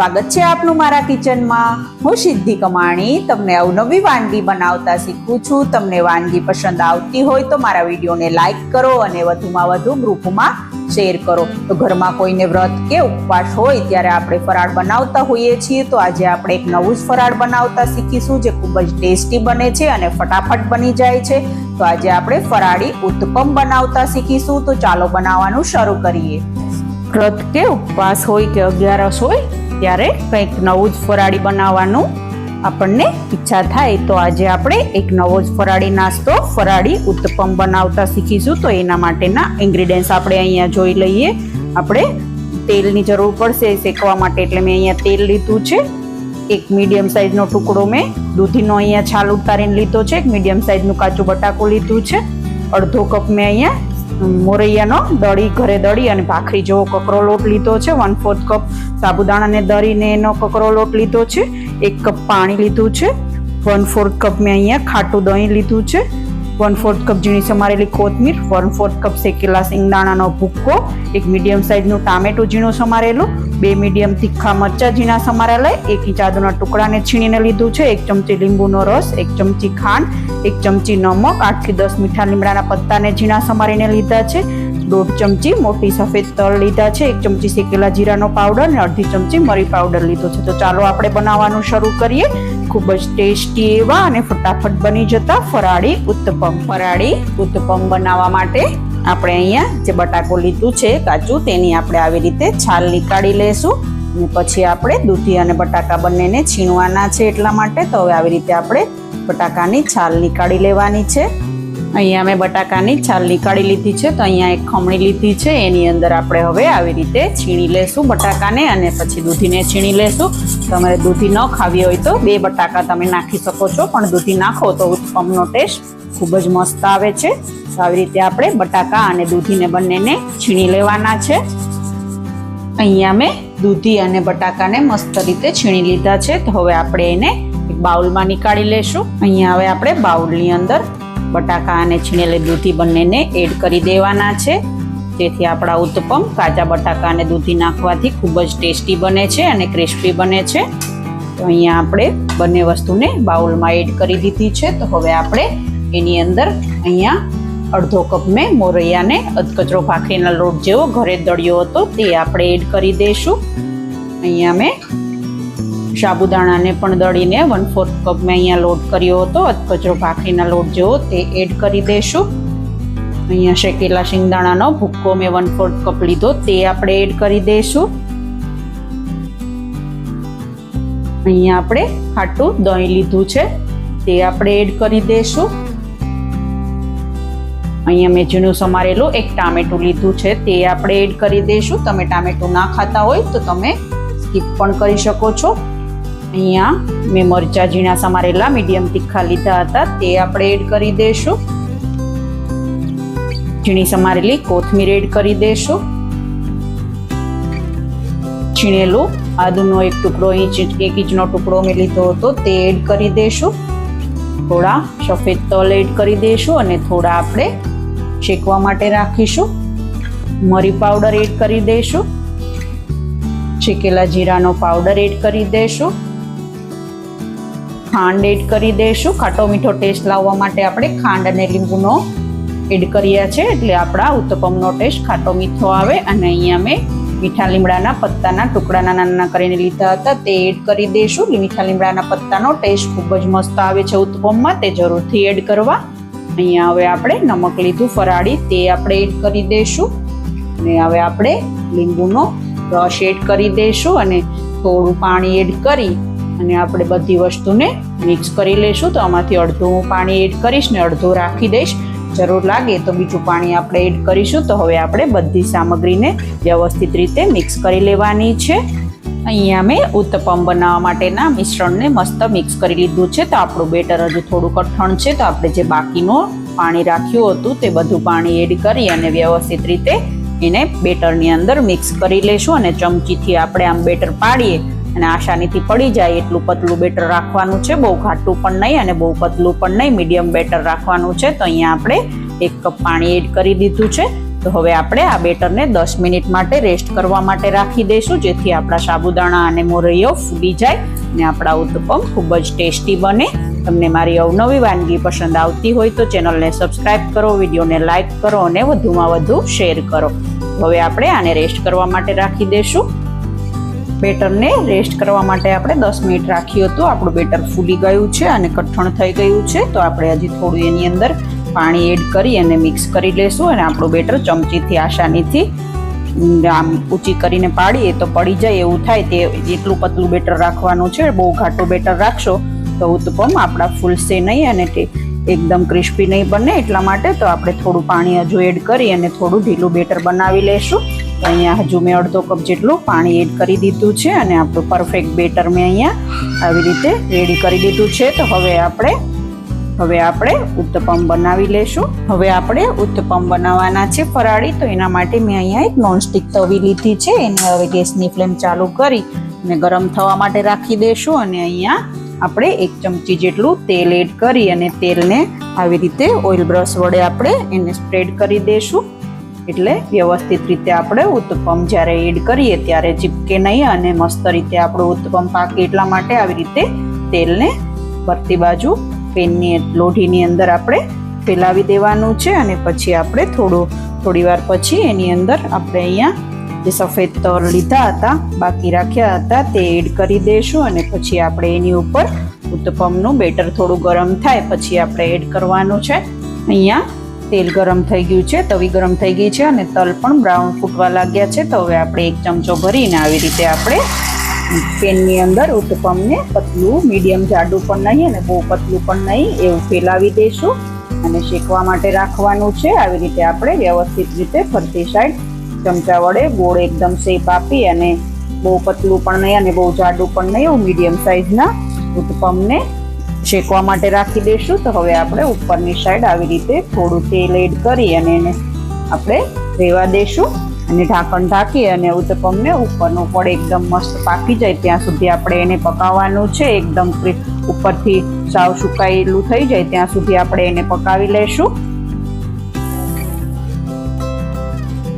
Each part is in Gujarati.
સ્વાગત છે આપનું મારા કિચનમાં. હું સિદ્ધિ કમાણી, તમને અવનવી વાનગી બનાવતા શીખું છું. તમને વાનગી પસંદ આવતી હોય તો મારા વિડીયોને લાઇક કરો અને વધુમાં વધુ ગ્રુપમાં શેર કરો. તો ઘરમાં કોઈને વ્રત કે ઉપવાસ હોય ત્યારે આપણે ફરાળ બનાવતા હોઈએ છીએ. તો આજે આપણે એક નવું જ ફરાળ બનાવતા શીખીશું જે ખૂબ જ ટેસ્ટી બને છે અને ફટાફટ બની જાય છે. તો આજે આપણે ફરાળી ઉત્તપમ બનાવતા શીખીશું. તો ચાલો બનાવવાનું શરૂ કરીએ. વ્રત કે ઉપવાસ હોય કે અગિયારસ હોય ત્યારે કંઈક નવું જ ફરાળી બનાવવાનું આપણને ઈચ્છા થાય. તો આજે આપણે એક નવો જ ફરાળી નાસ્તો, ફરાળી ઉત્તપમ બનાવતા શીખીશું. તો એના માટેના ઇન્ગ્રીડિયન્ટ્સ આપણે અહીંયા જોઈ લઈએ. આપણે તેલની જરૂર પડશે શેકવા માટે, એટલે મેં અહીંયા તેલ લીધું છે. એક મીડિયમ સાઇઝનો ટુકડો મેં દૂધીનો અહીંયા છાલ ઉતારીને લીધો છે. એક મીડિયમ સાઇઝનું કાચું બટાકું લીધું છે. અડધો કપ મેં અહીંયા મોરૈયાનો દળી ઘરે દળી અને ભાખરી જેવો કકરો લોટ લીધો છે. વન ફોર્થ કપ સાબુદાણાને દળીને એનો કકરો લોટ લીધો છે. એક કપ પાણી લીધું છે. વન ફોર્થ કપ મેં અહીંયા ખાટું દહીં લીધું છે. વન ફોર્થ કપ ઝીણી સમારેલી કોથમીર, વન ફોર્થ કપ શેકેલા સિંગદાણાનો ભૂક્કો એક મીડિયમ સાઇઝનું ટામેટું ઝીણું સમારેલું, બે મીડિયમ તીખા મરચા ઝીણા સમારેલા, એક ઇંચ આદુના ટુકડાને છીણીને લીધું છે, એક ચમચી લીંબુનો રસ, એક ચમચી ખાંડ, એક ચમચી નમક આઠથી દસ મીઠા લીમડાના પત્તાને ઝીણા સમારીને લીધા છે, દોઢ ચમચી મોટી સફેદ તલ લીધા છે, એક ચમચી શેકેલા જીરાનો પાવડર અને અડધી ચમચી મરી પાવડર લીધો છે. તો ચાલો આપણે બનાવવાનું શરૂ કરીએ. ખૂબ જ ટેસ્ટી એવા અને ફટાફટ બની જતા ફરાળી ઉત્તપમ. ફરાળી ઉત્તપમ બનાવવા માટે આપણે અહીંયા જે બટાકો લીધું છે કાચું તેની આપણે આવી રીતે છાલ નીકાળી લેશું અને પછી આપણે દૂધી અને બટાકા બંનેને છીણવાના છે એટલા માટે તો હવે આવી રીતે આપણે બટાકાની છાલ નીકાળી લેવાની છે. અહીંયા મેં બટાકાની છાલ નીકાળી લીધી છે તો અહીંયા એક ખમણી લીધી છે. એની અંદર આપણે હવે આવી રીતે છીણી લેશું બટાકાને અને પછી દૂધીને છીણી લેશું. તમારે દૂધી ન ખાવી હોય તો બે બટાકા તમે નાખી શકો છો, પણ દૂધી નાખો તો ઉત્પમનો ટેસ્ટ ખૂબ જ મસ્ત આવે છે. તો આવી રીતે આપણે બટાકા અને દૂધીને બંનેને છીણી લેવાના છે. અહીંયા મેં દૂધી અને બટાકાને મસ્ત રીતે છીણી લીધા છે. તો હવે આપણે એને બાઉલમાં નીકાળી લેશું. અહીંયા હવે આપણે બાઉલની અંદર બટાકા અને છીણેલી દૂધી બંનેને એડ કરી દેવાના છે. જેથી આપણા ઉત્તપમ કાચા બટાકા અને દૂધી નાખવાથી ખૂબ જ ટેસ્ટી બને છે અને ક્રિસ્પી બને છે. તો અહીંયા આપણે બંને વસ્તુને બાઉલમાં એડ કરી દીધી છે. તો હવે આપણે એની અંદર અહીંયા અડધો કપ મેં મોરૈયાને અધકચરો ભાખરીના લોટ જેવો ઘરે દળ્યો હતો તે આપણે એડ કરી દઈશું. અહીંયા મેં સાબુદાણાને પણ દળીને વન ફોર્થ કપ મેં અહીંયા લોટ કર્યો હતો. અધકચરો ભાખરીના લોટ જેવો તે એડ કરી દઈશું. અહીંયા શેકેલા શિંગદાણાનો ભૂક્કો મેં વન ફોર્થ કપ લીધો, તે આપણે એડ કરી દઈશું. અહીંયા આપણે ખાટું દહીં લીધું છે, તે આપણે એડ કરી દઈશું. અહીંયા મેં ઝીણું સમારેલું એક ટામેટું લીધું છે, તે આપણે એડ કરી દઈશું. તમે ટામેટું ના ખાતા હોય તો તમે સ્કીપ પણ કરી શકો છો. અહીંયા મેં મરચા ઝીણા સમારેલા, મીડિયમ તીખા લીધા હતા, તે આપણે એડ કરી દઈશું ઝીણી સમારેલી કોથમીર એડ કરી દઈશું છીણેલું આદુનો એક ટુકડો ઇંચ, એક ઇંચનો ટુકડો મેં લીધો હતો, તે એડ કરી દઈશું થોડા સફેદ તલ એડ કરી દઈશું અને થોડા આપણે શેકવા માટે રાખીશું. મરી પાવડર એડ કરી દઈશું શેકેલા જીરાનો પાવડર એડ કરી દઈશું ખાંડ એડ કરી દઈશું. ખાટો મીઠો ટેસ્ટ લાવવા માટે આપણે ખાંડ અને લીંબુનો એડ કર્યા છે. એટલે આપણા ઉત્તપમનો ટેસ્ટ ખાટો મીઠો આવે અને અહીંયા મેં મીઠા લીમડાના પત્તાના ટુકડા નાના નાના કરીને લીધા હતા. તે એડ કરી દઈશું. મીઠા લીમડાના પત્તાનો ટેસ્ટ ખૂબ જ મસ્ત આવે છે ઉત્તપમમાં. તે જરૂરથી એડ કરવા. અહીંયા હવે આપણે નમક લીધું ફરાળી. તે આપણે એડ કરી દઈશું. અને હવે આપણે લીંબુનો રસ એડ કરી દઈશું અને થોડું પાણી એડ કરી અને આપણે બધી વસ્તુને મિક્સ કરી લઈશું. તો આમાંથી અડધું હું પાણી એડ કરીશ ને અડધું રાખી દઈશ. જરૂર લાગે તો બીજું પાણી આપણે એડ કરીશું. તો હવે આપણે બધી સામગ્રીને વ્યવસ્થિત રીતે મિક્સ કરી લેવાની છે. અહીંયા મેં ઉત્તપમ બનાવવા માટેના મિશ્રણને મસ્ત મિક્સ કરી લીધું છે. તો આપણું બેટર હજુ થોડું કઠણ છે. તો આપણે જે બાકીનું પાણી રાખ્યું હતું તે બધું પાણી એડ કરી અને વ્યવસ્થિત રીતે એને બેટરની અંદર મિક્સ કરી લઈશું. અને ચમચીથી આપણે આમ બેટર પાડીએ અને આસાનીથી પડી જાય એટલું પતલું બેટર રાખવાનું છે. બહુ ઘાટું પણ નહીં અને બહુ પતલું પણ નહીં. મીડિયમ બેટર રાખવાનું છે. તો અહીંયા આપણે એક કપ પાણી એડ કરી દીધું છે. તો હવે આપણે આ બેટરને દસ મિનિટ માટે રેસ્ટ કરવા માટે રાખી દઈશું, જેથી આપણા સાબુદાણા અને મોરૈયો ફૂલી જાય અને આપણા ઉત્તપમ ખૂબ જ ટેસ્ટી બને. તમને મારી અવનવી વાનગી પસંદ આવતી હોય તો ચેનલને સબસ્ક્રાઇબ કરો, વિડીયોને લાઇક કરો અને વધુમાં વધુ શેર કરો. હવે આપણે આને રેસ્ટ કરવા માટે રાખી દઈશું. બેટરને રેસ્ટ કરવા માટે આપણે દસ મિનિટ રાખ્યું હતું. આપણું બેટર ફૂલી ગયું છે અને કઠણ થઈ ગયું છે. તો આપણે હજી થોડું એની અંદર પાણી એડ કરી અને મિક્સ કરી લેશું અને આપણું બેટર ચમચીથી આસાનીથી આમ ઊંચી કરીને પાડીએ તો પડી જાય એવું થાય. તે જેટલું પતલું બેટર રાખવાનું છે, બહુ ઘાટું બેટર રાખશો તો ઉત્પમ આપણા ફૂલશે નહીં અને તે એકદમ ક્રિસ્પી નહીં બને એટલા માટે તો આપણે થોડું પાણી હજુ એડ કરી અને થોડું ઢીલું બેટર બનાવી તો અહીંયા હજુ મેં અડધો કપ જેટલું પાણી એડ કરી દીધું છે અને આપણું પરફેક્ટ બેટર મેં અહીંયા આવી રીતે રેડી કરી દીધું છે. તો હવે આપણે હવે આપણે ઉત્તપમ બનાવી લેશું. હવે આપણે ઉત્તપમ બનાવવાના છે ફરાળી. તો એના માટે મેં અહીંયા એક નોનસ્ટિક તવી લીધી છે. એને હવે ગેસની ફ્લેમ ચાલુ કરી અને ગરમ થવા માટે રાખી દેશું અને અહીંયા આપણે એક ચમચી જેટલું તેલ એડ કરી અને તેલને આવી રીતે ઓઇલ બ્રશ વડે આપણે એને સ્પ્રેડ કરી દઈશું એટલે વ્યવસ્થિત રીતે આપણે ઉત્તપમ જ્યારે એડ કરીએ ત્યારે ચીપકે નહીં અને મસ્ત રીતે આપણું ઉત્તપમ પાકે એટલા માટે આવી રીતે તેલને ફરતી બાજુ પેનની લોઢીની અંદર આપણે ફેલાવી દેવાનું છે અને પછી આપણે થોડું થોડી વાર પછી એની અંદર આપણે અહીંયા જે સફેદ તલ લીધા હતા, બાકી રાખ્યા હતા તે એડ કરી દઈશું અને પછી આપણે એની ઉપર ઉત્તપમનું બેટર થોડું ગરમ થાય પછી આપણે એડ કરવાનું છે. અહીંયા તેલ ગરમ થઈ ગયું છે, તવી ગરમ થઈ ગઈ છે અને તલ પણ બ્રાઉન ફૂટવા લાગ્યા છે. તો હવે આપણે એક ચમચો ભરીને આવી રીતે આપણે પેનની અંદર ઉત્તપમને પતલું મીડિયમ જાડું પણ નહીં અને બહુ પતલું પણ નહીં એવું ફેલાવી દઈશું અને શેકવા માટે રાખવાનું છે. આવી રીતે આપણે વ્યવસ્થિત રીતે ફરતી સાઈડ ચમચા વડે ગોળ એકદમ શેપ આપી અને બહુ પતલું પણ નહીં અને બહુ જાડું પણ નહીં, એવું મીડિયમ સાઈઝના ઉત્પમને શેકવા માટે રાખી દઈશું. તો હવે આપણે ઉપરની સાઈડ આવી રીતે થોડું તેલ એડ કરી અને એને આપણે રેવા દઈશું. અને ઢાંકણ ઢાંકી અને ઉત્તપમને ઉપરનું પણ એકદમ મસ્ત પાકી જાય ત્યાં સુધી આપણે એને પકાવવાનું છે. એકદમ ઉપરથી સાવ સુકાયેલું થઈ જાય ત્યાં સુધી આપણે એને પકાવી લઈશું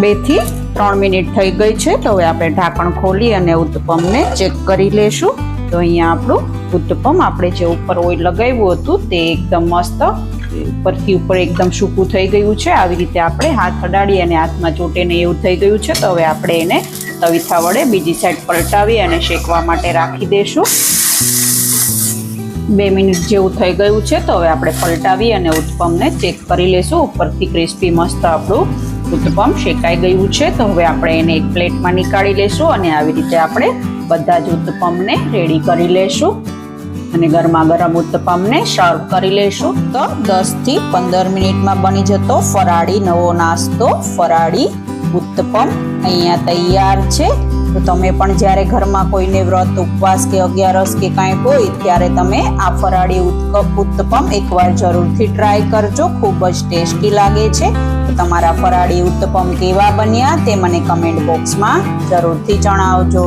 બેથી ત્રણ મિનિટ થઈ ગઈ છે. તો હવે આપણે ઢાંકણ ખોલી અને ઉત્તપમને ચેક કરી લેશું. તો અહીંયા આપણું ઉત્તપમ, આપણે જે ઉપર ઓઇલ લગાવ્યું હતું તે એકદમ મસ્ત, ઉપરથી ઉપર એકદમ સૂકું થઈ ગયું છે. આવી રીતે આપણે હાથ અડાડી અને હાથમાં ચોટે ને એવું થઈ ગયું છે, તો હવે આપણે એને તવીથા વડે બીજી સાઈડ પલટાવી અને શેકવા માટે રાખી દઈશું બે મિનિટ જેવું થઈ ગયું છે, તો હવે આપણે પલટાવી અને ઉત્પમને ચેક કરી લેશું. ઉપરથી ક્રિસ્પી મસ્ત આપણું ઉત્તપમ શેકાઈ ગયું છે, તો હવે આપણે એને એક પ્લેટમાં નીકાળી લેશું અને આવી રીતે આપણે બધા જ ઉત્તપમને રેડી કરી લેશું. અને ગરમા ગરમ ઉત્તપમને સર્વ કરી લેશું. તો દસથી પંદર મિનિટમાં બની જતો ફરાળી નવો નાસ્તો, ફરાળી ઉત્તપમ અહીંયા તૈયાર છે. તો તમે પણ જ્યારે ઘરમાં કોઈને વ્રત, ઉપવાસ કે અગિયારસ કે કાંઈ હોય, ત્યારે તમે આ ફરાળી ઉત્તપમ એકવાર જરૂરથી ટ્રાય કરજો. ખૂબ જ ટેસ્ટી લાગે છે. તો તમારા ફરાળી ઉત્તપમ કેવા બન્યા તે મને કમેન્ટ બોક્સમાં જરૂરથી જણાવજો.